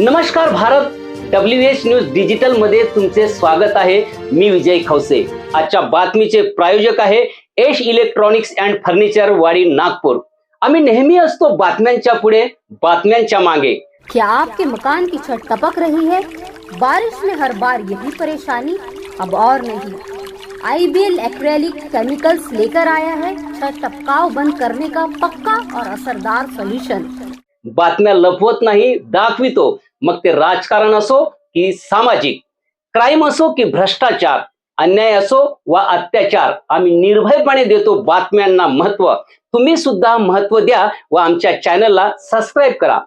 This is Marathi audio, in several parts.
नमस्कार भारत डब्ल्यू एच न्यूज डिजिटलमध्ये तुमचे स्वागत आहे. मी विजय खवसे. आजच्या बातमीचे प्रायोजक आहे एश इलेक्ट्रॉनिक्स अँड फर्निचर वाडी नागपूर. आम्ही नेहमी असतो बातम्यांच्या पुढे बातम्यांच्या मागे. क्या आपके मकान की छत टपक रही है? बारिश में हर बार यही परेशानी अब और नहीं। आईबीएल एक्रेलिक केमिकल्स लेकर आया है छत टपकाव बंद करने का पक्का और असरदार सोल्यूशन बातम्या लपवत नाही दाखवितो. मग ते राजकारण असो की सामाजिक. क्राईम असो की भ्रष्टाचार अन्याय असो वा अत्याचार आम्ही निर्भयपणे देतो बातम्यांना महत्त्व. तुम्ही सुद्धा महत्त्व द्या व आमच्या चॅनलला सबस्क्राईब करा.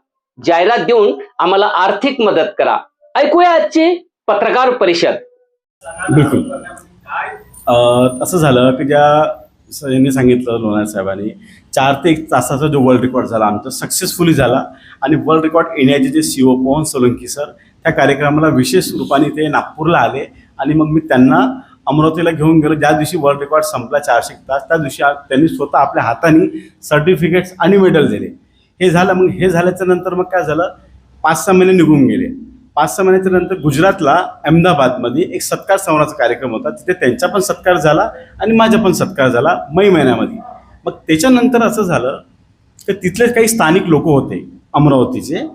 जाहिरात देऊन आम्हाला आर्थिक मदत करा. ऐकूया आजची पत्रकार परिषद. बिलकुल. असं झालं की ज्या यांनी सांगितलं लोणार साहेबांनी चार ते एक तासाचा जो वर्ल्ड रेकॉर्ड झाला आमचा सक्सेसफुली झाला. आणि वर्ल्ड रेकॉर्ड येण्याचे जे C O Pavan Solanki sir त्या कार्यक्रमाला विशेष रूपाने ते नागपूरला आले. आणि मग मी त्यांना अमरावतीला घेऊन गेलो. ज्या दिवशी वर्ल्ड रेकॉर्ड संपला चारशे तास त्या दिवशी त्यांनी स्वतः आपल्या हाताने सर्टिफिकेट्स आणि मेडल दिले. हे झालं मग हे झाल्याच्यानंतर मग काय झालं? पाच सहा महिने निघून गेले. पाच सहा महिन्याच्या नंतर गुजरातला अहमदाबादमध्ये एक सत्कार संवादाचा कार्यक्रम होता. तिथे त्यांचा पण सत्कार झाला आणि माझा पण सत्कार झाला मै महिन्यामध्ये. मग त्याच्यानंतर असं झालं की तिथले काही स्थानिक लोक होते अमरावतीचे.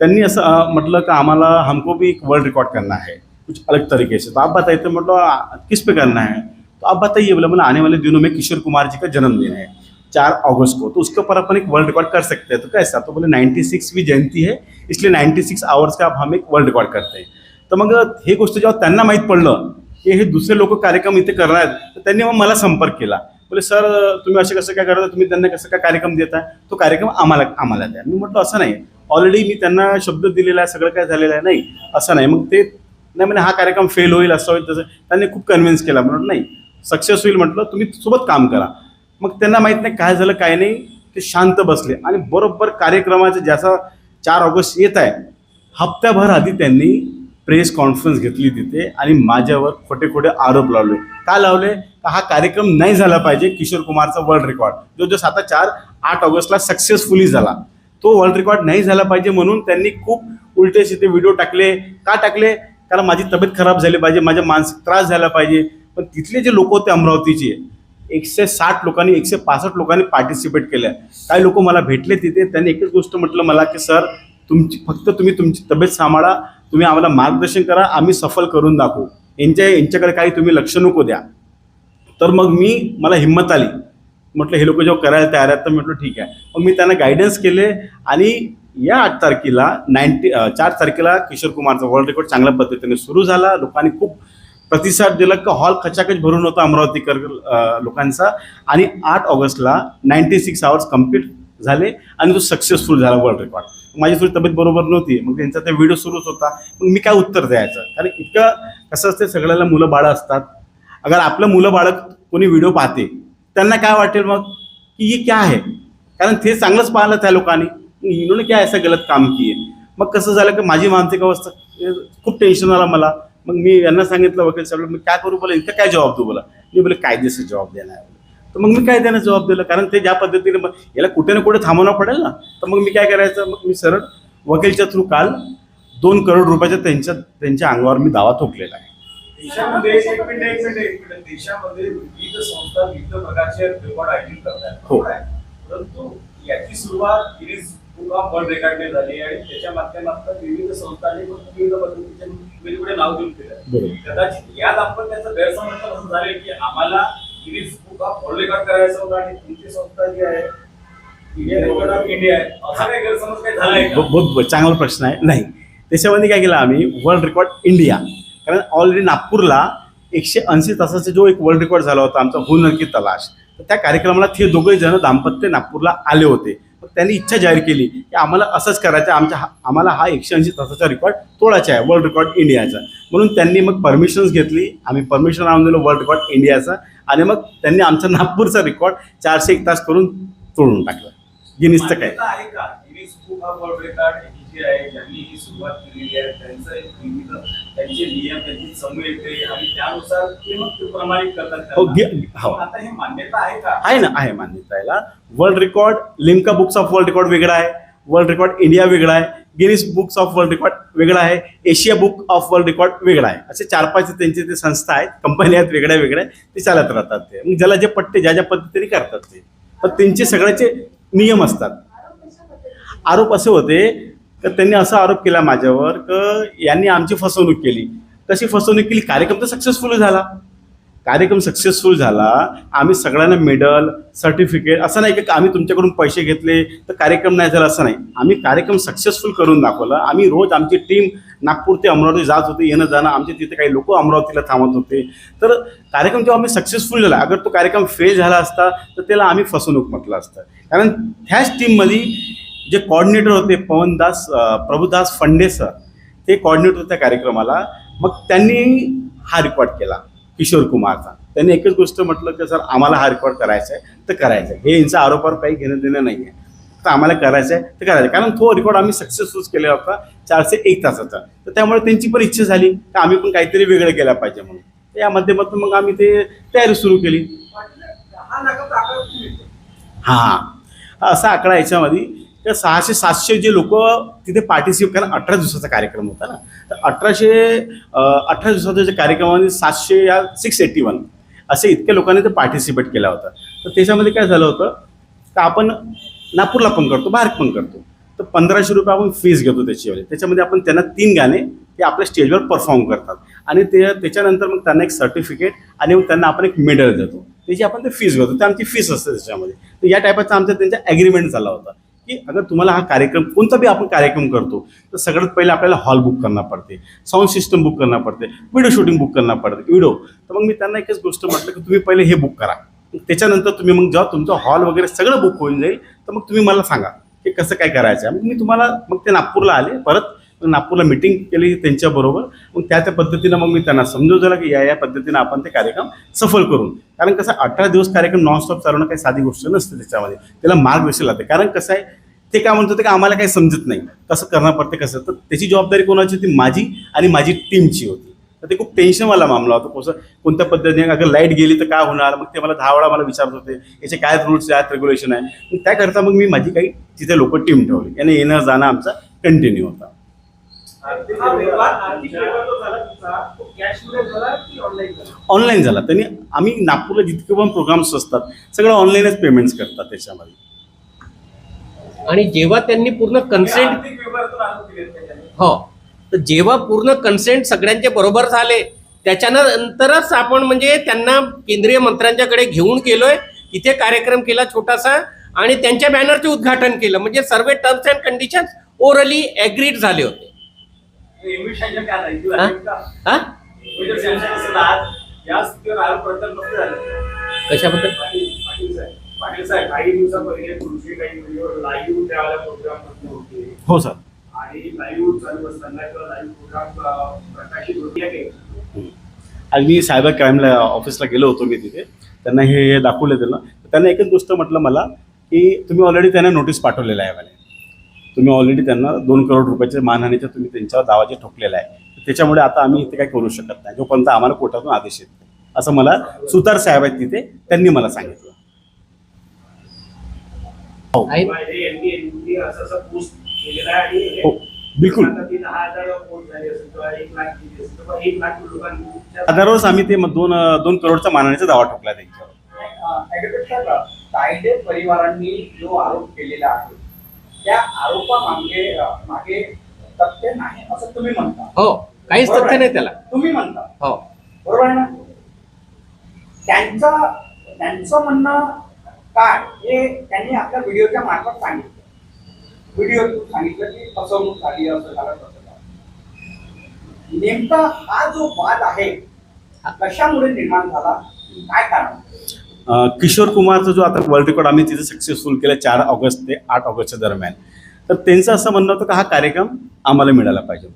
त्यांनी असं म्हटलं का आम्हाला हमको भी एक वर्ल्ड रिकॉर्ड करना है कुछ अलग तरीके से तो आप बताइए तो मतलब किस पे करना है? तो आप बताइए बोले बोला आने वाले दिनों में किशोर कुमार जी का जन्मदिन है. चार अगस्त को तो उसके ऊपर अपन एक वर्ल्ड रिकॉर्ड कर सकते हैं। तो कैसा? तो बोले 96वी जयंती है इसलिए 96 आवर्स का हम एक वर्ल्ड रिकॉर्ड करते हैं। तर मग हे गोष्ट जेव्हा त्यांना माहीत पडलं की हे दुसरे लोक कार्यक्रम इथे करणार आहेत तर त्यांनी मग मला संपर्क केला. बोले सर तुम्ही असे कसं काय करता? तुम्ही त्यांना कसं काय कार्यक्रम देता? तो कार्यक्रम आम्हाला आम्हाला द्या. मी म्हटलं असं नाही. ऑलरेडी मी त्यांना शब्द दिलेला आहे सगळं काय झालेलं आहे नाही. असं नाही. मग ते नाही म्हणजे हा कार्यक्रम फेल होईल असं होईल तसं. त्यांनी खूप कन्व्हिन्स केला. म्हणून नाही. सक्सेस होईल म्हटलं तुम्ही सोबत काम करा. मग त्यांना माहीत नाही काय झालं काय नाही. ते शांत बसले. आणि बरोबर कार्यक्रमाचं ज्याचा चार ऑगस्ट येत आहे हप्त्याभर आधी त्यांनी प्रेस कॉन्फरन्स घेतली तिथे आणि माझ्यावर खोटे खोटे आरोप लावले. का लावले? का हा कार्यक्रम नाही झाला पाहिजे किशोर कुमारचा वर्ल्ड रेकॉर्ड जो जो सात चार आठ ऑगस्टला सक्सेसफुली झाला. तो वर्ल्ड रेकॉर्ड नाही झाला पाहिजे म्हणून त्यांनी खूप उलटे ते व्हिडिओ टाकले. का टाकले? कारण माझी तब्येत खराब झाली पाहिजे माझ्या मानसिक त्रास झाला पाहिजे. पण तिथले जे लोक होते अमरावतीचे एकशे साठ लोकांनी एकशे पासष्ट लोकांनी पार्टिसिपेट केलं काही लोक मला भेटले तिथे त्यांनी एकच गोष्ट म्हटलं मला की सर तुमची फक्त तुम्ही तुमची तब्येत सांभाळा तुम्ही आम्हाला मार्गदर्शन करा आम्ही सफल करून दाखवू. यांच्या यांच्याकडे काही तुम्ही लक्ष नको द्या. तर मग मी मला हिंमत आली. म्हटलं हे लोक जेव्हा करायला तयार आहेत तर म्हटलं ठीक आहे. मग मी त्यांना गायडन्स केले आणि या आठ तारखेला नाईन्टी चार तारखेला किशोर कुमारचा वर्ल्ड रेकॉर्ड चांगल्या पद्धतीने सुरू झाला. लोकांनी खूप प्रतिसाद दिला का हॉल खचाखच भरून होता अमरावतीकर लोकांचा. आणि आठ ऑगस्टला नाईन्टी सिक्स आवर्स कंप्लीट झाले आणि तो सक्सेसफुल झाला वर्ल्ड रेकॉर्ड माझी थोडी तब्येत बरोबर नव्हती मग त्यांचा ते व्हिडिओ सुरूच होता. मग मी काय उत्तर द्यायचं? कारण इतकं कसं असते सगळ्याला मुलं बाळं असतात. अगर आपलं मुलं बाळं कोणी व्हिडिओ पाहते त्यांना काय वाटेल मग? की ये क्या है कारण ते चांगलंच पाहिलं त्या लोकांनी. इन्होंने क्या ऐसा गलत काम किए मग कसं झालं की माझी मानसिक अवस्था खूप टेन्शन आला मला. मग मी यांना सांगितलं वकील साहेब मी काय करू बोला? इतकं काय जबाब देऊ बोला? मी बोले कायदेशीर जबाब देणार तर मग मी काय त्यानं जबाब दिला? कारण ते ज्या पद्धतीने मग याला कुठे ना कुठे थांबवणं पडेल ना? तर मग मी काय करायचं? मग मी सरळ वकीलच्या थ्रू काल दोन करोड रुपयाच्या त्यांच्या त्यांच्या अंगावर मी दावा ठोकलेला आहे. देशामध्ये एक मिनिट एक मिनिट एक मिनिट. देशामध्ये विविध संस्था विविध प्रकारचे रेकॉर्ड आयोजित करतात. हो. परंतु याची सुरुवात रेकॉर्डने झाली आणि त्याच्या माध्यमातून विविध संस्थांनी विविध पद्धतीचे वेगवेगळे नाव देऊन केलं. कदाचित यात आपण त्याचं गैरसमज असं झाले की आम्हाला बुक रेकॉर्ड करायचं होतं आणि तुमची संस्था जी आहे चांगला प्रश्न आहे. नाही. त्याच्यामध्ये काय केलं आम्ही? वर्ल्ड रेकॉर्ड इंडिया कारण ऑलरेडी नागपूरला एकशे ऐंशी तासाचा जो एक वर्ल्ड रेकॉर्ड झाला होता आमचा हुनर की तलाश. तर त्या कार्यक्रमाला ते दोघे जण दाम्पत्य नागपूरला आले होते. त्यांनी इच्छा जाहीर केली की आम्हाला असंच करायचं आमच्या हा- आम्हाला हा एकशे ऐंशी तासाचा रेकॉर्ड तोडायचा आहे वर्ल्ड रेकॉर्ड इंडियाचा म्हणून त्यांनी मग परमिशन्स घेतली. आम्ही परमिशन आणून दिलं वर्ल्ड रेकॉर्ड इंडियाचा आणि मग त्यांनी आमचा नागपूरचा रेकॉर्ड चारशे एक तास करून तोडून टाकला. गिनीजचं काय? मान्यता आहे ज्यांनी ही सुरुवात केलेली आहे त्यांचं एक विविध त्यांचे नियम त्यांची समूह येते आणि त्यानुसार ते मग ते प्रमाणित करतात. हो, हो. आता ही मान्यता आहे का? आहे ना आहे मान्यता याला world record Limca books of world record वेगळा आहे. वर्ल्ड रेकॉर्ड इंडिया वेगळा आहे. Guinness books of world record वेगळा आहे. Asia book of world record वेगळा आहे. असे चार पाच त्यांचे ते संस्था आहेत. कंपन्या आहेत वेगळ्या वेगळ्या ते चालत राहतात ते. मग ज्याला जे पट्टे ज्या ज्या पद्धतीने करतात ते. पण त्यांचे सगळ्याचे नियम असतात. आरोप असे होते तर त्यांनी असा आरोप केला माझ्यावर की यांनी आमची फसवणूक केली. तशी फसवणूक केली कार्यक्रम तर सक्सेसफुल झाला. कार्यक्रम सक्सेसफुल झाला आम्ही सगळ्यांना मेडल सर्टिफिकेट असं नाही की आम्ही तुमच्याकडून पैसे घेतले तर कार्यक्रम नाही झाला असं नाही. आम्ही कार्यक्रम सक्सेसफुल करून दाखवला. आम्ही रोज आमची टीम नागपूर ते अमरावती जात होती येणं जाणं आमचे तिथे काही लोक अमरावतीला थांबत होते. तर कार्यक्रम जेव्हा आम्ही सक्सेसफुल झाला अगर तो कार्यक्रम फेल झाला असता तर त्याला आम्ही फसवणूक म्हटलं असतं. कारण ह्याच टीममध्ये जे कॉर्डिनेटर होते पवनदास प्रभुदास फंडे सर ते कॉर्डिनेटर होते कार्यक्रमाला. मग त्यांनी हा रेकॉर्ड केला किशोर कुमारचा. त्यांनी एकच गोष्ट म्हटलं की सर आम्हाला हा रेकॉर्ड करायचा आहे तर करायचं आहे हे यांच्या आरोपावर काही घेणं देणं नाही आहे तर आम्हाला करायचं आहे तर करायचं. कारण तो रेकॉर्ड आम्ही सक्सेसफुल केला होता चारशे एक तासाचा. तर त्यामुळे त्यांची पण इच्छा झाली की आम्ही पण काहीतरी वेगळं केलं पाहिजे म्हणून. तर या माध्यमातून मग आम्ही ते तयारी सुरू केली. हा. असा आकडा याच्यामध्ये तर सहाशे सातशे जे लोक तिथे पार्टिसिपेट कारण अठरा दिवसाचा कार्यक्रम होता ना. तर अठराशे अठरा दिवसाच्या जे कार्यक्रमाने सातशे या सिक्स एट्टी वन असे इतक्या लोकांनी ते पार्टिसिपेट केला होता. तर त्याच्यामध्ये काय झालं होतं तर आपण नागपूरला पण करतो बाहेर पण करतो. तर पंधराशे रुपये आपण फीस घेतो त्याच्यावर त्याच्यामध्ये आपण त्यांना तीन गाणे ते आपल्या स्टेजवर परफॉर्म करतात. आणि ते त्याच्यानंतर मग त्यांना एक सर्टिफिकेट आणि मग त्यांना आपण एक मेडल देतो. त्याची आपण ते फीस घेतो. ते आमची फीस असते त्याच्यामध्ये. तर या टाईपाचा आमचा त्यांचा ॲग्रीमेंट झाला होता. की अगर तुम्हाला हा कार्यक्रम कोणता बी आपण कार्यक्रम करतो तर सगळ्यात पहिले आपल्याला हॉल बुक करणं पडते साऊंड सिस्टम बुक करणं पडते व्हिडिओ शूटिंग बुक करणं पडते व्हिडिओ. तर मग मी त्यांना एकच गोष्ट म्हटलं की तुम्ही पहिले हे बुक करा. त्याच्यानंतर तुम्ही मग जेव्हा तुमचं हॉल वगैरे सगळं बुक होऊन जाईल तर मग तुम्ही मला सांगा की कसं काय करायचं आहे. मग मी तुम्हाला मग ते नागपूरला आले परत नागपूरला मिटिंग केली त्यांच्याबरोबर. मग त्या त्या पद्धतीनं मग मी त्यांना समजवलं की या या पद्धतीनं आपण ते कार्यक्रम सफल करून कारण कसं अठरा दिवस कार्यक्रम नॉनस्टॉप चालवणं काही साधी गोष्ट नसते त्याच्यामध्ये. त्याला मार्गदर्शन लागते. कारण कसं आहे ते काय म्हणत होते की आम्हाला काही समजत नाही. कसं करणं पडते कसं तर त्याची जबाबदारी कोणाची होती? माझी आणि माझी टीमची होती. तर ते खूप टेन्शनवाला मामला होता. कसं कोणत्या पद्धतीने अगर लाइट गेली तर काय होणार? मग ते मला दहा वेळा मला विचारत होते. याचे काय रूल्स आहेत? रेग्युलेशन आहे. मग त्याकरता मग मी माझी काही तिथे लोक टीम ठेवली. याने येणं जाणं आमचा कंटिन्यू होता. झाला ऑनलाईन झाला. त्यांनी आम्ही नागपूरला जितके पण प्रोग्राम्स असतात सगळं ऑनलाईनच पेमेंट्स करतात त्याच्यामध्ये. आणि जेव्हा त्यांनी पूर्ण कन्सेंट हो. तर जेव्हा पूर्ण कन्सेंट सगळ्यांचे बरोबर झाले त्याच्यानंतरच आपण म्हणजे त्यांना केंद्रीय मंत्र्यांच्याकडे घेऊन गेलोय तिथे कार्यक्रम केला छोटासा आणि त्यांच्या बॅनरचे उद्घाटन केलं. म्हणजे सर्व terms and condition orally agreed झाले होते. झाले? कशाबद्दल? पाटील पाटील साहेब पाटील साहेब काही दिवसापहिले तुमचे काही व्हिडिओ लाईव्ह त्यावेळेला प्रोग्राममध्ये होते. हो सर. आणि लाईव्ह चालू असताना किंवा लाईव्ह प्रोग्राम प्रकाशित होते काही आज मी सायबर क्राईमला ऑफिसला गेलो होतो मी तिथे. त्यांना हे दाखवलं त्यांना. त्यांना एकच गोष्ट म्हटलं मला की तुम्ही ऑलरेडी त्यांना नोटीस पाठवलेलं आहे म्हणे. तुम्ही ऑलरेडी त्यांना दोन करोड रुपयाच्या मानहानीचा तुम्ही त्यांच्यावर दावाचे ठोकलेला आहे. त्याच्यामुळे आता आम्ही इथे काही करू शकत नाही. जोपर्यंत आम्हाला कोर्टातून आदेश येत नाही. असं मला सुतार साहेब आहेत तिथे त्यांनी मला सांगितलं. आहे माझे यांनी यांनी असं असं पोस्ट केलेला आहे आणि हे- हो बिलकुल आता ती दहा हजार पोस्ट झाली असेल किंवा एक लाख केली असेल किंवा एक लाख लोकांनी आधारावरच आम्ही ते मग दोन दोन करोडचा मानहानीचा दावा ठोकला त्यांच्यावर. परिवारांनी जो आरोप केलेला आहे त्या आरोपामागे मागे तथ्य नाही असं तुम्ही म्हणता. हो काहीच तथ्य. नाही त्याला. तुम्ही म्हणता. हो. बरोबर आहे ना? त्यांचं त्यांचं म्हणणं काय? हे त्यांनी आपल्या व्हिडिओच्या मार्फत सांगितलं. व्हिडिओ सांगितलं की फसवणूक झाली असं झालं तसं झालं. नेमका हा जो वाद आहे कशामुळे निर्माण झाला? काय कारण? किशोर कुमारचा जो आता वर्ल्ड रेकॉर्ड आम्ही तिथे सक्सेसफुल केला चार ऑगस्ट ते आठ ऑगस्टच्या दरम्यान. तर त्यांचं असं म्हणणं होतं की हा कार्यक्रम आम्हाला मिळाला पाहिजे.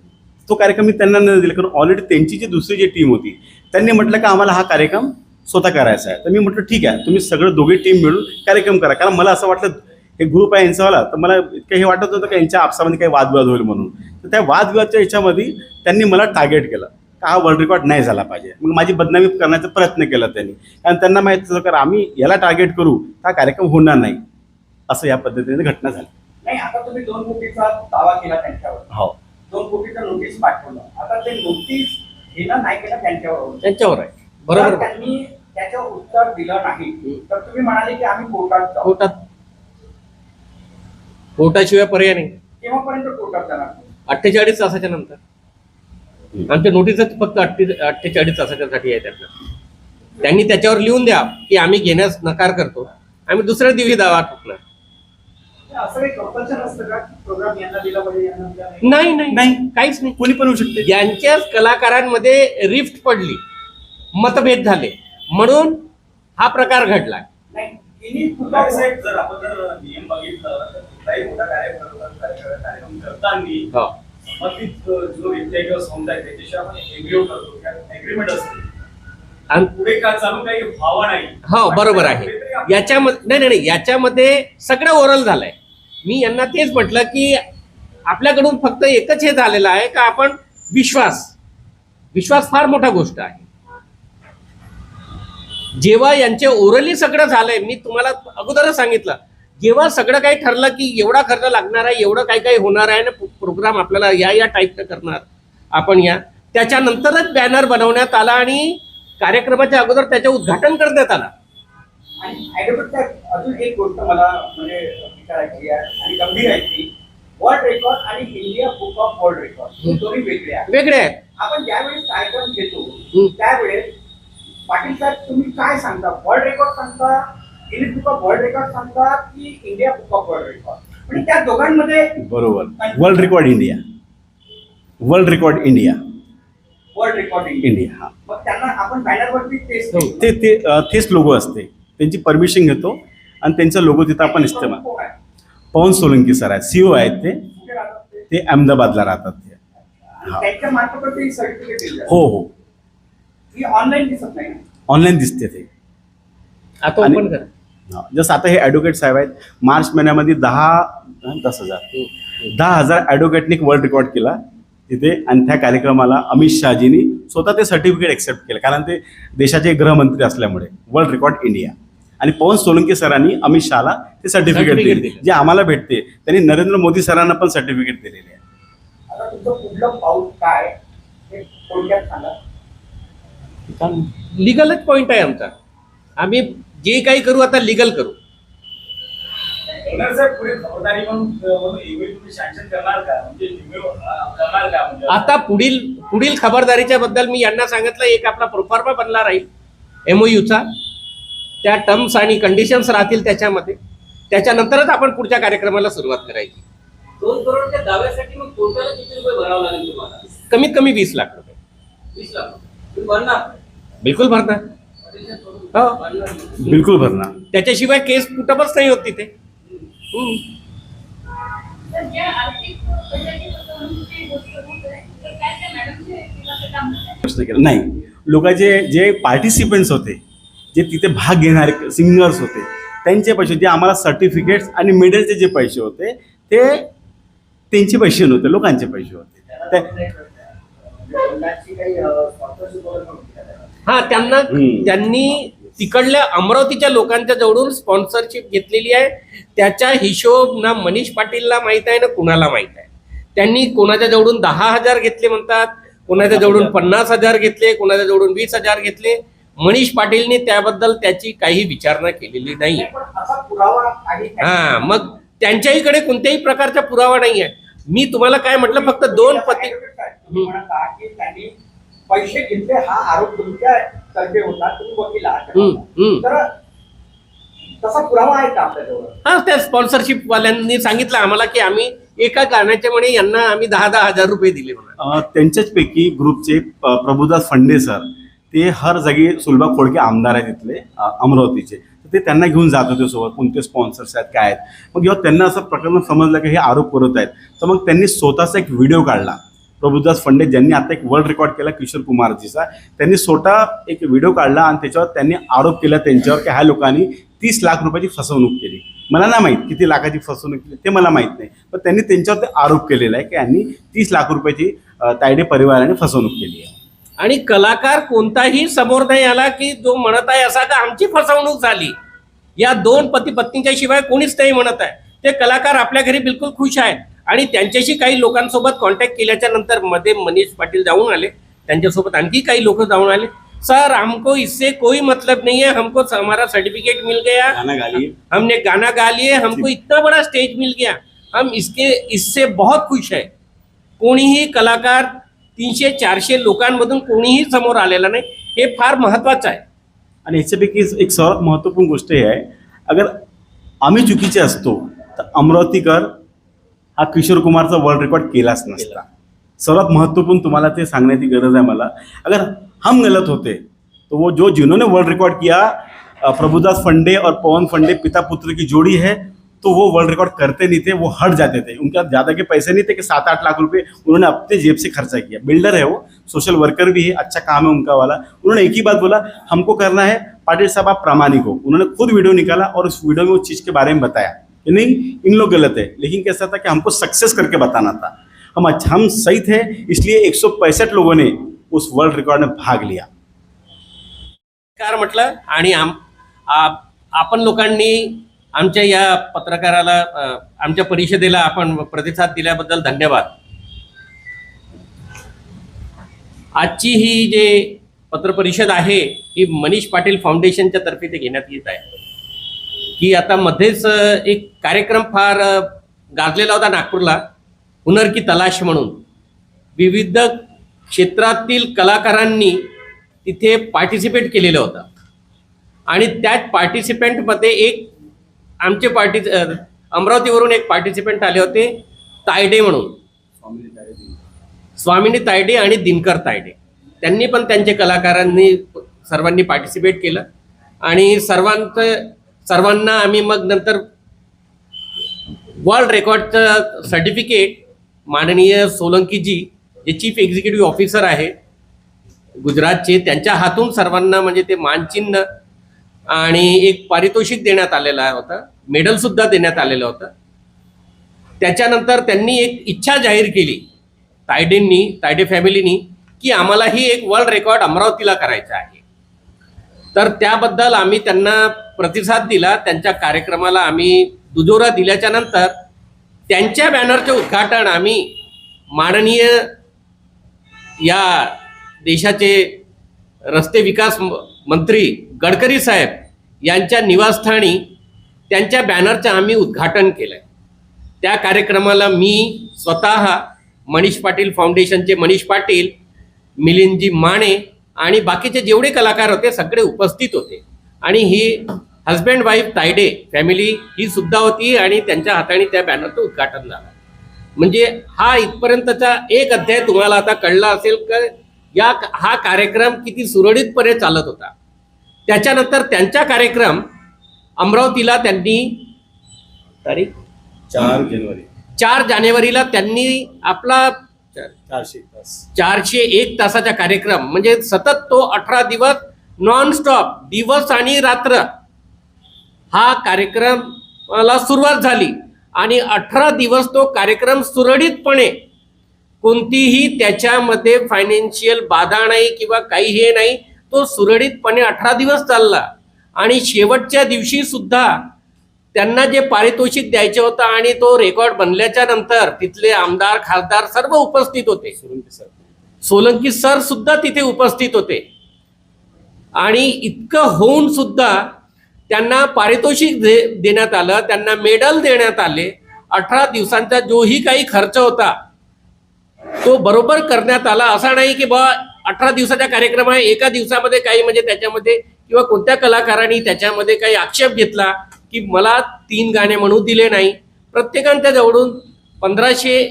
तो कार्यक्रम मी त्यांना न दिला कारण ऑलरेडी त्यांची जी दुसरी जी टीम होती त्यांनी म्हटलं का आम्हाला हा कार्यक्रम स्वतः करायचा आहे. तर मी म्हटलं ठीक आहे तुम्ही सगळं दोघे टीम मिळून कार्यक्रम करा. कारण मला असं वाटलं हे ग्रुप आहे यांचावाला तर मला इतकं हे वाटत होतं की यांच्या आपसामध्ये काही वादविवाद होईल म्हणून. तर त्या वादविवादच्या ह्याच्यामध्ये त्यांनी मला टार्गेट केलं. का हा वर्ल्ड रेकॉर्ड नाही झाला पाहिजे. मग माझी बदनामी करण्याचा प्रयत्न केला त्यांनी. कारण त्यांना माहीत होतं की आम्ही याला टार्गेट करू हा कार्यक्रम होणार नाही. असं या पद्धतीने घटना झाली. नाही आता तुम्ही दोन कोटीचा दावा केला त्यांच्यावर. हो. दोन कोटीचा नोटीस पाठवलं. आता ते नोटीस घेणं नाही केलं त्यांच्यावर. त्यांच्यावर आहे. बरोबर. त्यांनी त्याच्यावर उत्तर दिलं नाही. तर तुम्ही म्हणाले की आम्ही कोर्टात जाऊ. कोर्टात? कोर्टाशिवाय पर्याय नाही. केव्हापर्यंत कोर्टात जाणार अठ्ठेचाळीस तासाच्या नंतर. आमच्या नोटीसच फक्त अठ्ठे अठ्ठेचाळीस तासाच्यासाठी आहे त्यांना त्यांनी त्याच्यावर लिहून द्या की आम्ही घेण्यास नकार करतो. आम्ही दुसऱ्या दिवशी दावा ठोकणार असं काही कंपल्शन असतं का? प्रोग्राम यांना दिला पाहिजे यांना दिला नाही? नाही नाही. नाही. काहीच नाही. कोणी पण होऊ शकते. यांच्याच कलाकारांमध्ये रिफ्ट पडली. मतभेद झाले. म्हणून हा प्रकार घडला. हो. हो बरोबर आहे. याच्यामध्ये नाही नाही नाही याच्यामध्ये सगळं ओरल झालंय. मी यांना तेच म्हटलं की आपल्याकडून फक्त एकच हे झालेलं आहे का आपण विश्वास. विश्वास फार मोठा गोष्ट आहे. जेव्हा यांचे ओरली सगळं झालंय मी तुम्हाला अगोदरच सांगितलं जेव्हा सगळं काही ठरलं की एवढा खर्च लागणार आहे एवढं काही काही होणार आहे ना प्रोग्राम आपल्याला या या टाईपनं करणार आपण या त्याच्यानंतरच बॅनर बनवण्यात आला आणि कार्यक्रमाच्या अगोदर त्याचं उद्घाटन करण्यात आलं. आणि ऍडव्होकेट साहेब अजून एक गोष्ट मला म्हणजे विचारायची आहे आणि गंभीर आहे ती. वर्ल्ड रेकॉर्ड आणि India book of world record दोन्ही वेगळे आहेत. वेगळे आहेत. आपण ज्यावेळेस कार्यक्रम घेतो. त्यावेळेस पाटील साहेब तुम्ही काय सांगता? वर्ल्ड रेकॉर्ड सांगता Guinness book of world record सांगता की India book of world record म्हणजे त्या दोघांमध्ये बरोबर. World record India world record India world record India हा. मग त्यांना आपण बॅनरवरती हो. ते ते तेच लोगो असते. त्यांची परमिशन घेतो आणि त्यांचा लोगो तिथं आपण इस्तेमाल? पवन सोलंकी सर आहेत. सीओ आहेत ते. ते? अहमदाबादला राहतात ते. आणि हा. हो. हो ऑनलाईन दिसत नाही. ऑनलाईन दिसते ते. आता आणि- ओपन करा. जसं आता हे ॲडव्होकेट साहेब आहेत मार्च महिन्यामध्ये दहा दस हजार. दहा हजार ॲडव्होकेटने वर्ल्ड रेकॉर्ड केला तिथे आणि त्या कार्यक्रमाला अमित शहाजींनी स्वतः ते सर्टिफिकेट एक्सेप्ट केलं. कारण ते देशाचे गृहमंत्री असल्यामुळे वर्ल्ड रेकॉर्ड इंडिया आणि पवन सोलंकी सरांनी अमित शहाला ते सर्टिफिकेट Certificate दिले. दिलं. जे आम्हाला भेटते त्यांनी नरेंद्र मोदी सरांना पण सर्टिफिकेट दिलेले आहे. आता तुमचं पुढलं पाऊल काय हे थोडक्यात सांगा. लिगलच पॉइंट आहे आमचा. आम्ही जे काही करू आता लिगल करू. म्हणजे म्हणजे? आता पुढील पुढील खबरदारीच्या बद्दल मी यांना सांगितलं एक आपला प्रोफार्मा बनला राहील एमओयूचा त्या टर्म्स आणि कंडिशन्स राहतील त्याच्यामध्ये. त्याच्यानंतरच आपण पुढच्या कार्यक्रमाला सुरुवात करायची. दोन करोडच्या दाव्यासाठी मग टोटल किती रुपये भरावं लागेल तुम्हाला? कमीत कमी वीस लाख रुपये. वीस लाख बिलकुल भरणार. हो. बिलकुल भरणार. त्याच्याशिवाय केस कुठंच नाही होत तिथे. नाही. लोकांचे जे पार्टिसिपेंट्स होते जे तिथे भाग घेणारे सिंगर्स होते त्यांचे पैसे जे आम्हाला सर्टिफिकेट्स आणि मेडलचे जे पैसे होते ते त्यांचे पैसे नव्हते लोकांचे पैसे होते. हा त्यांना. त्यांनी तिकडल्या अमरावतीच्या लोकांच्या जवळून स्पॉन्सरशिप घेतलेली आहे. त्याचा हिशोब ना मनीष पाटीलला माहीत आहे ना कुणाला माहीत आहे? त्यांनी कोणाच्या जवळून दहा हजार घेतले म्हणतात कोणाच्या जवळून पन्नास हजार घेतले कोणाच्या जवळून वीस हजार घेतले. मनीष पाटीलने त्याबद्दल त्याची काही विचारणा केलेली नाही. हा मग त्यांच्याहीकडे कोणत्याही प्रकारचा पुरावा नाही आहे. मी तुम्हाला काय म्हटलं फक्त दोन पती तुम्ही म्हणत आहात की त्यांनी पैसे घेतले हा आरोप तुमच्या तर्फे होता तुम्ही वकील आहात. तर तसा पुरावा आहे का आपल्याजवळ? हा त्या स्पॉन्सरशिप वाल्यांनी सांगितलं आम्हाला की आम्ही एका कारणाच्या म्हणे यांना आम्ही दहा दहा हजार रुपये दिले त्यांच्याच पैकी ग्रुपचे प्रभुदास फंडे सर ते हर जागी सुलभा खोडके आमदार आहेत तिथले अमरावतीचे. तर ते त्यांना घेऊन जात होते सोबत कोणते स्पॉन्सर्स आहेत काय आहेत. मग जेव्हा त्यांना असं प्रकरण समजलं की हे आरोप करत आहेत तर मग त्यांनी स्वतःचा एक व्हिडिओ काढला. प्रभुदास फंडे ज्यांनी आता एक वर्ल्ड रेकॉर्ड केला किशोर कुमारजीचा. त्यांनी स्वतः एक व्हिडिओ काढला आणि त्याच्यावर त्यांनी आरोप केला त्यांच्यावर की ह्या लोकांनी तीस लाख रुपयाची फसवणूक केली. मला नाही माहीत किती लाखाची फसवणूक केली ते मला माहीत नाही. पण त्यांनी त्यांच्यावर ते आरोप केलेला आहे की यांनी तीस लाख रुपयाची तायडे परिवाराने फसवणूक केली आहे. आणि कलाकार कोणताही समोर नाही आला की जो म्हणत आहे असा का आमची फसवणूक झाली? या दोन पती पत्नीच्या शिवाय कोणीच नाही म्हणत आहे. ते कलाकार आपल्या घरी बिलकुल खुश आहेत. आणि त्यांच्याशी काही लोकांसोबत कॉन्टॅक्ट केल्याच्यानंतरमध्ये मनीष पाटील जाऊन आले. त्यांच्यासोबत आणखी काही लोक जाऊन आले. सर हमको इससे कोई मतलब नहीं है. हमको हमारा सर्टिफिकेट मिल गया. गाना गाली हमने गाना गा लिए हमको इतना बड़ा स्टेज मिल गया. हम इसके इससे बहुत खुश आहे कोणीही कलाकार तीनशे चारशे लोकांमधून कोणीही समोर आलेला नाही. हे फार महत्वाचं आहे. आणि याच्यापैकी एक सर्वात महत्त्वपूर्ण गोष्ट ही आहे. अगर आम्ही चुकीचे असतो तर अमरावतीकर हा किशोर कुमारचा वर्ल्ड रेकॉर्ड केलाच नसता. सर्वात महत्त्वपूर्ण तुम्हाला ते सांगण्याची गरज आहे मला. अगर हम गलत होते तो वो जो जिन्होंने वर्ल्ड रिकॉर्ड किया प्रभुदास फंडे और पवन फंडे पिता पुत्र की जोड़ी है तो वो वर्ल्ड रिकॉर्ड करते नहीं थे वो हट जाते थे। उनके पास ज़्यादा के पैसे नहीं थे कि सात आठ लाख रुपए उन्होंने अपने जेब से खर्चा किया। बिल्डर है वो सोशल वर्कर भी है अच्छा काम है उनका वाला। उन्होंने एक ही बात बोला हमको करना है पाटिल साहब आप प्रामाणिक हो। उन्होंने खुद वीडियो निकाला और उस वीडियो में उस चीज़ के बारे में बताया। नहीं इन लोग गलत है। लेकिन कैसा था कि हमको सक्सेस करके बताना था। हम अच्छा हम सही थे इसलिए एक लोगों ने उस वर्ल्ड रिकॉर्ड में भाग लिया। कार म्हटलं आणि आम आपण लोकांनी आमच्या या पत्रकाराला आमच्या परिषदेला आपण प्रतिसाद दिल्याबद्दल धन्यवाद. आजची ही जे पत्रपरिषद आहे ही मनीष पाटील फाउंडेशनच्या तर्फे ते घेण्यात येत आहे. की आता मध्येच एक कार्यक्रम फार गाजलेला होता नागपूरला हुनर की तलाश म्हणून. विविध क्षेत्रातील कलाकारांनी तिथे पार्टिसिपेट केलेलं होतं. आणि त्यात पार्टिसिपेंटमध्ये एक आमचे पार्टी अमरावतीवरून एक पार्टिसिपेंट आले होते तायडे म्हणून. स्वामिनी तायडे आणि दिनकर तायडे. त्यांनी पण त्यांचे कलाकारांनी सर्वांनी पार्टिसिपेट केलं. आणि सर्वांचं सर्वांना आम्ही मग नंतर वर्ल्ड रेकॉर्डचं सर्टिफिकेट माननीय सोलंकीजी जे चीफ एक्झिक्युटिव्ह ऑफिसर आहे गुजरातचे त्यांच्या हातून सर्वांना म्हणजे ते मानचिन्ह आणि एक पारितोषिक देण्यात आलेलं होतं मेडलसुद्धा देण्यात आलेलं होतं. त्याच्यानंतर त्यांनी एक इच्छा जाहीर केली तायडेंनी तायडे फॅमिलीनी की आम्हालाही एक वर्ल्ड रेकॉर्ड अमरावतीला करायचा आहे. तर त्याबद्दल आम्ही त्यांना प्रतिसाद दिला त्यांच्या कार्यक्रमाला आम्ही दुजोरा दिल्याच्या नंतर त्यांच्या बॅनरचे उद्घाटन आम्ही माननीय या देशाचे रस्ते विकास म- मंत्री गडकरी साहेब यांच्या निवासस्थानी त्यांच्या बॅनरचं आम्ही उद्घाटन केलं त्या कार्यक्रमाला मी स्वतः मनीष पाटील फाउंडेशनचे मनीष पाटील मिलिंदजी माने आणि बाकीचे जेवढे कलाकार होते सगळे उपस्थित होते. आणि ही हजबंड वाईफ तायडे फॅमिली ही सुद्धा होती आणि त्यांच्या हाताने त्या बॅनरचं उद्घाटन झालं. म्हणजे हा इथपर्यंतचा एक अध्याय तुम्हाला आता कळला असेल का? या हा कार्यक्रम किती सुरळीतपणे चालत होता. त्याच्यानंतर त्यांचा कार्यक्रम अमरावतीला त्यांनी तारीख? चार जानेवारी. चार जानेवारीला त्यांनी आपला चारशे चारशे एक तासाचा कार्यक्रम. म्हणजे सतत तो अठरा दिवस नॉन स्टॉप दिवस आणि रात्र. हा कार्यक्रमाला सुरुवात झाली. आणि अठरा दिवस तो कार्यक्रम सुरळीतपणे कोणतीही त्याच्यामध्ये फायनान्शियल बाधा नाही किंवा काही हे नाही तो सुरळीतपणे अठरा दिवस चालला. आणि शेवटच्या दिवशी सुद्धा त्यांना जे पारितोषिक द्यायचे होतं आणि तो रेकॉर्ड बनल्याच्या नंतर तिथले आमदार खासदार सर्व उपस्थित होते. सोलंकी सर. सुद्धा तिथे उपस्थित होते. आणि इतकं होऊन सुद्धा त्यांना पारितोषिक दे देण्यात आलं त्यांना मेडल देण्यात आले. अठरा दिवसांचा जोही काही खर्च होता तो बरोबर करण्यात आला. असा नाही की बा अठरा दिवसाचा कार्यक्रम आहे एका दिवसामध्ये काही म्हणजे त्याच्यामध्ये किंवा कोणत्या कलाकारांनी त्याच्यामध्ये काही आक्षेप घेतला. की मला तीन गाणे म्हणू दिले नाही. प्रत्येकांच्या जवळून पंधराशे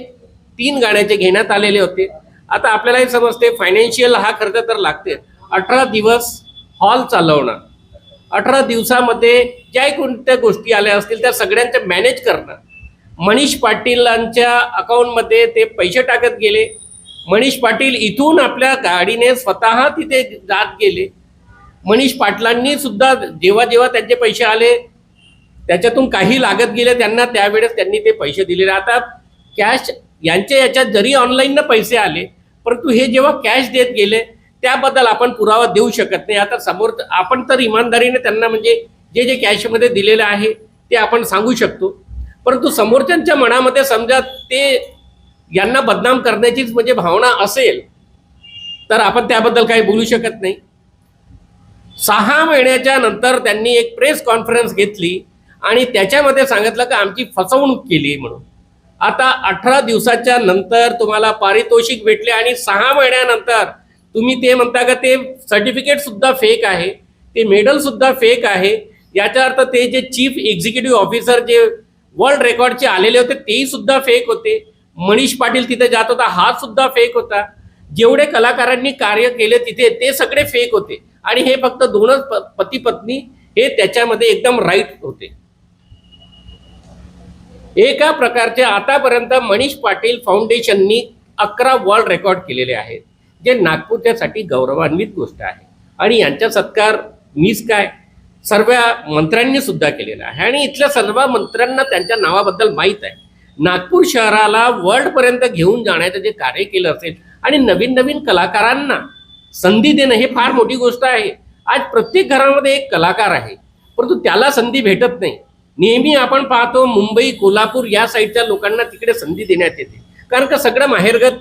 तीन गाण्याचे घेण्यात आलेले होते. आता आपल्यालाही समजते फायनान्शियल हा खर्च तर लागते. अठरा दिवस हॉल चालवणं. अठरा दिवसामध्ये ज्या कोणत्या गोष्टी आल्या असतील त्या सगळ्यांच्या मॅनेज करणं. मनीष पाटीलांच्या अकाउंटमध्ये ते पैसे टाकत गेले. मनीष पाटील इथून आपल्या गाडीने स्वतः तिथे जात गेले. मनीष पाटलांनी सुद्धा जेव्हा जेव्हा त्यांचे पैसे आले त्याच्यातून काही लागत गेले त्यांना त्यावेळेस त्यांनी ते पैसे दिलेले. आता कॅश यांच्या याच्यात जरी ऑनलाईन पैसे आले परंतु हे जेव्हा कॅश देत गेले त्याबद्दल आपण पुरावा देऊ शकत नाही. आता समोर आपण तर इमानदारीने त्यांना म्हणजे जे जे कॅशमध्ये दिलेलं आहे ते आपण सांगू शकतो. परंतु समोरच्यांच्या मनामध्ये समजा ते यांना बदनाम करण्याचीच म्हणजे भावना असेल तर आपण त्याबद्दल काही बोलू शकत नाही. सहा महिन्याच्या नंतर त्यांनी एक प्रेस कॉन्फरन्स घेतली. आणि त्याच्यामध्ये सांगितलं की आमची फसवणूक केली म्हणून. आता अठरा दिवसाच्या नंतर तुम्हाला पारितोषिक भेटले आणि सहा महिन्यानंतर तुम्ही ते म्हणता का ते सर्टिफिकेट सुद्धा फेक आहे ते मेडल सुद्धा फेक आहे. याचा अर्थ ते जे चीफ एक्झिक्युटिव्ह ऑफिसर जे वर्ल्ड रेकॉर्डचे आलेले होते तेही सुद्धा फेक होते. मनीष पाटील तिथे जात होता हा सुद्धा फेक होता. जेवढे कलाकारांनी कार्य केले तिथे ते सगळे फेक होते. आणि हे फक्त दोनच पती पत्नी हे त्याच्यामध्ये एकदम राईट होते. एका प्रकारचे आतापर्यंत मनीष पाटील फाउंडेशननी अकरा वर्ल्ड रेकॉर्ड केलेले आहेत जे नागपूरच्यासाठी गौरवान्वित गोष्ट आहे. आणि यांचा सत्कार मीच काय? सर्व मंत्र्यांनी सुद्धा केलेला आहे. आणि इथल्या सर्व मंत्र्यांना त्यांच्या नावाबद्दल माहीत आहे. नागपूर शहराला वर्ल्डपर्यंत घेऊन जाण्याचं जे कार्य केलं असेल आणि नवीन नवीन कलाकारांना संधी देणं हे फार मोठी गोष्ट आहे. आज प्रत्येक घरामध्ये एक कलाकार आहे परंतु त्याला संधी भेटत नाही. नेहमी आपण पाहतो मुंबई कोल्हापूर या साईडच्या लोकांना तिकडे संधी देण्यात येते. कारण का सगळं माहेरगत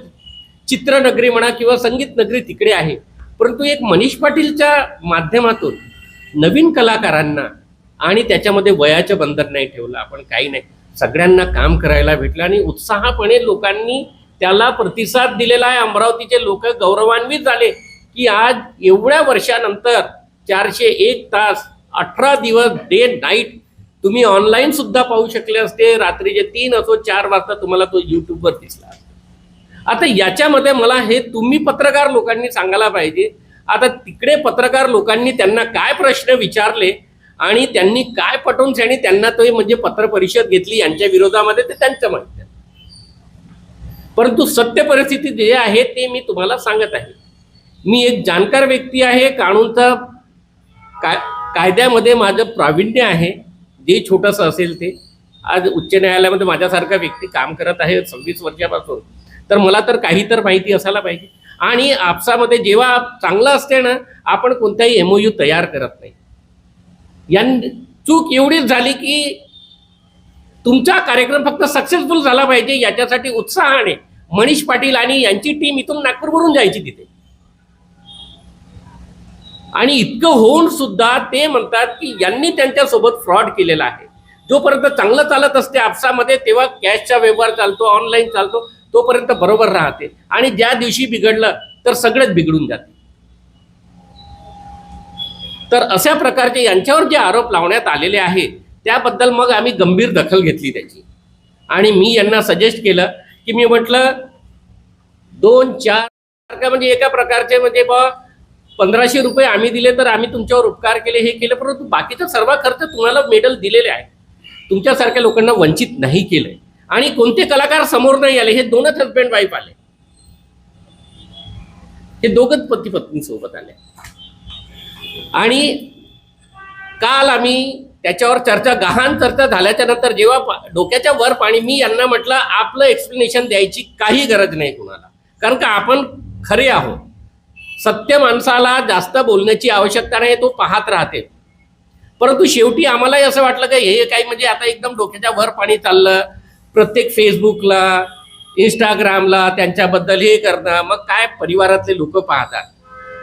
चित्रनगरी म्हणा किंवा संगीत नगरी तिकडे आहे. परंतु एक मनीष पाटीलच्या माध्यमातून नवीन कलाकारांना आणि त्याच्यामध्ये वयाचं बंधन नाही ठेवलं आपण काही नाही. सगळ्यांना काम करायला भेटलं आणि उत्साहपणे लोकांनी त्याला प्रतिसाद दिलेला आहे. अमरावतीचे लोक गौरवान्वित झाले की आज एवढ्या वर्षानंतर चारशे एक तास अठरा दिवस डे नाईट तुम्ही ऑनलाईन सुद्धा पाहू शकले असते. रात्रीचे तीन असो चार वाजता तुम्हाला तो युट्यूबवर दिसला आता याच्यामध्ये मला हे तुम्ही पत्रकार लोकांनी सांगायला पाहिजे. आता तिकडे पत्रकार लोकांनी त्यांना काय प्रश्न विचारले आणि त्यांनी काय पटवून आणि त्यांना तो म्हणजे पत्र परिषद घेतली यांच्या विरोधामध्ये ते त्यांचं माहिती परंतु सत्य परिस्थिती जे आहे ते मी तुम्हाला सांगत आहे. मी एक जाणकार व्यक्ती आहे. कानूनचा काय कायद्यामध्ये माझं प्रावीण्य आहे. जे छोटंसं असेल ते. आज उच्च न्यायालयामध्ये माझ्यासारखा व्यक्ती काम करत आहे सव्वीस वर्षापासून. तर मला तर काही तर माहिती असायला पाहिजे. आणि आपसामध्ये जेव्हा चांगलं असते ना आपण कोणताही एमओयू तयार करत नाही. या चूक एवढीच झाली की तुमचा कार्यक्रम फक्त सक्सेसफुल झाला पाहिजे याच्यासाठी उत्साहाने मनीष पाटील आणि यांची टीम इथून नागपूरवरून जायची तिथे. आणि इतकं होऊन सुद्धा ते म्हणतात की यांनी त्यांच्यासोबत फ्रॉड केलेला आहे. जोपर्यंत चांगलं चालत असते आपसामध्ये तेव्हा कॅशचा व्यवहार चालतो ऑनलाईन चालतो तोपर्यंत बरोबर राहते. आणि ज्या दिवशी बिघडलं तर सगळंच बिघडून जाते. तर अशा प्रकारचे यांच्यावर जे आरोप लावण्यात आलेले आहेत त्याबद्दल मग आम्ही गंभीर दखल घेतली त्याची. आणि मी यांना सजेस्ट केलं की मी म्हटलं दोन चार म्हणजे एका प्रकारचे म्हणजे बा पंधराशे रुपये आम्ही दिले तर आम्ही तुमच्यावर उपकार केले हे केलं परंतु बाकीचा सर्व खर्च तुम्हाला मेडल दिलेले आहे तुमच्यासारख्या लोकांना वंचित नाही केलंय. आणि कोणते कलाकार समोर नाही आले हे दोनच हजबंड वाईफ आले. हे दोघच पती पत्नी सोबत आले. आणि काल आम्ही त्याच्यावर चर्चा गहाण चर्चा झाल्याच्यानंतर जेव्हा डोक्याच्या वर पाणी मी यांना म्हटलं आपलं एक्सप्लेनेशन द्यायची काही गरज नाही कुणाला. कारण का आपण खरे आहोत. सत्य माणसाला जास्त बोलण्याची आवश्यकता नाही तो पाहत राहते. परंतु शेवटी आम्हालाही असं वाटलं की हे काही म्हणजे आता एकदम डोक्याच्या वर पाणी चाललं. प्रत्येक फेसबुकला इंस्टाग्रामला त्यांच्याबद्दल हे करणं मग काय परिवारातले लोक पाहतात?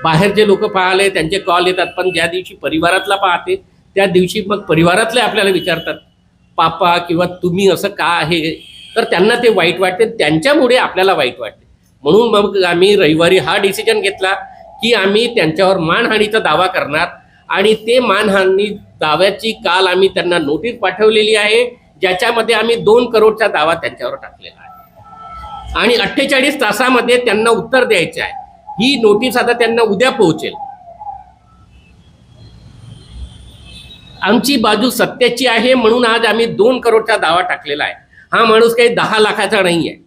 बाहेरचे लोक पाहले त्यांचे कॉल येतात पण ज्या दिवशी परिवारातला पाहते त्या दिवशी मग परिवारातले आपल्याला विचारतात पापा किंवा तुम्ही असं का आहे? तर त्यांना ते वाईट वाटते त्यांच्यामुळे आपल्याला वाईट वाटते. म्हणून मग आम्ही रविवारी हा डिसिजन घेतला की आम्ही त्यांच्यावर मानहानीचा दावा करणार. आणि ते मानहानी दाव्याची काल आम्ही त्यांना नोटीस पाठवलेली आहे ज्याच्यामध्ये आम्ही दोन करोडचा दावा त्यांच्यावर टाकलेला आहे. आणि अठ्ठेचाळीस तासामध्ये त्यांना उत्तर द्यायचे आहे. ही नोटीस आता त्यांना उद्या पोहोचेल. आमची बाजू सत्याची आहे म्हणून आज आम्ही दोन करोडचा दावा टाकलेला आहे. हा माणूस काही दहा लाखाचा नाही आहे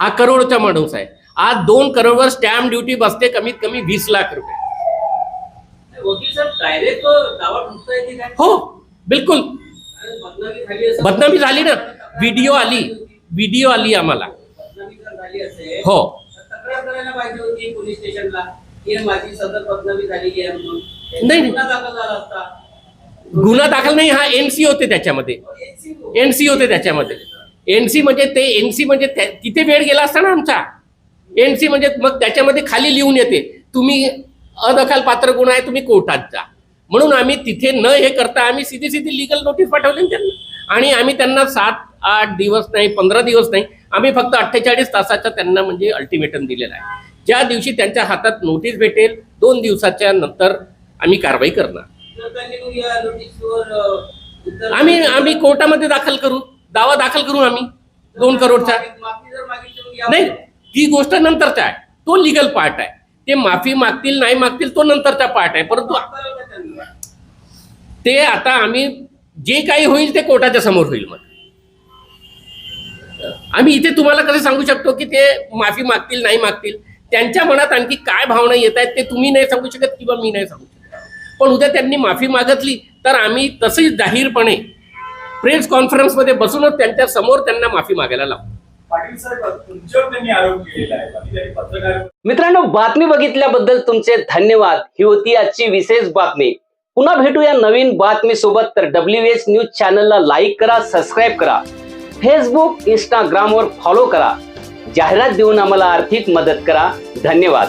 हा करोडचा माणूस आहे. आज दोन करोडवर स्टॅम्प ड्युटी बसते कमीत कमी वीस लाख रुपये. हो बिलकुल. बदनामी झाली ना. व्हिडिओ आली. व्हिडिओ आली आम्हाला. हो. नाही. गुन्हा दाखल नाही हा एनसी होते त्याच्यामध्ये. एनसी होते त्याच्यामध्ये. एनसी म्हणजे ते एनसी म्हणजे त्या- तिथे वेळ गेला असता ना आमचा. एनसी म्हणजे मग त्याच्यामध्ये खाली लिहून येते तुम्ही अदखल पात्र गुन्हा आहे तुम्ही कोर्टात जा. म्हणून आम्ही तिथे न हे करता आम्ही सिधी सिधी लिगल नोटीस पाठवली त्यांना. आणि आम्ही त्यांना सात आठ दिवस नाही पंधरा दिवस नाही आम्ही फक्त अठ्ठेचाळीस तासाचा त्यांना म्हणजे अल्टिमेटम दिलेला आहे. ज्या दिवशी त्यांच्या हातात नोटीस भेटेल दोन दिवसाच्या नंतर आम्ही कारवाई करणार. आम्ही आम्ही कोर्टामध्ये दाखल करू. दावा दाखल करू आम्ही दोन करोडचा. नाही ती गोष्ट नंतरचा आहे. तो लिगल पार्ट आहे. ते माफी मागतील नाही मागतील तो नंतरचा पार्ट आहे. परंतु? ते आता आम्ही जे काही होईल ते कोर्टाच्या समोर होईल मग. आम्ही इथे तुम्हाला कसं सांगू शकतो की ते माफी मागतील नाही मागतील? त्यांच्या मनात आणखी काय भावना येत आहेत ते तुम्ही नाही सांगू शकत किंवा मी नाही सांगू शकत. पण उद्या त्यांनी माफी मागितली तर आम्ही तसंच जाहीरपणे प्रेस कॉन्फरन्समध्ये बसूनच त्यांच्यासमोर त्यांना माफी मागायला लावू पाटील साहेब तुमच्यावर त्यांनी आरोप केलेला आहे. आणि त्यांनी पत्रकार मित्रांनो बातमी बघितल्याबद्दल तुमचे धन्यवाद. ही होती आजची विशेष बातमी. पुन्हा भेटूया नवीन बातमी सोबत तर डब्ल्यू एच न्यूज चॅनलला लाईक करा सबस्क्राईब करा. फेसबुक इंस्टाग्रामवर फॉलो करा. जाहिरात देऊन आम्हाला आर्थिक मदत करा. धन्यवाद.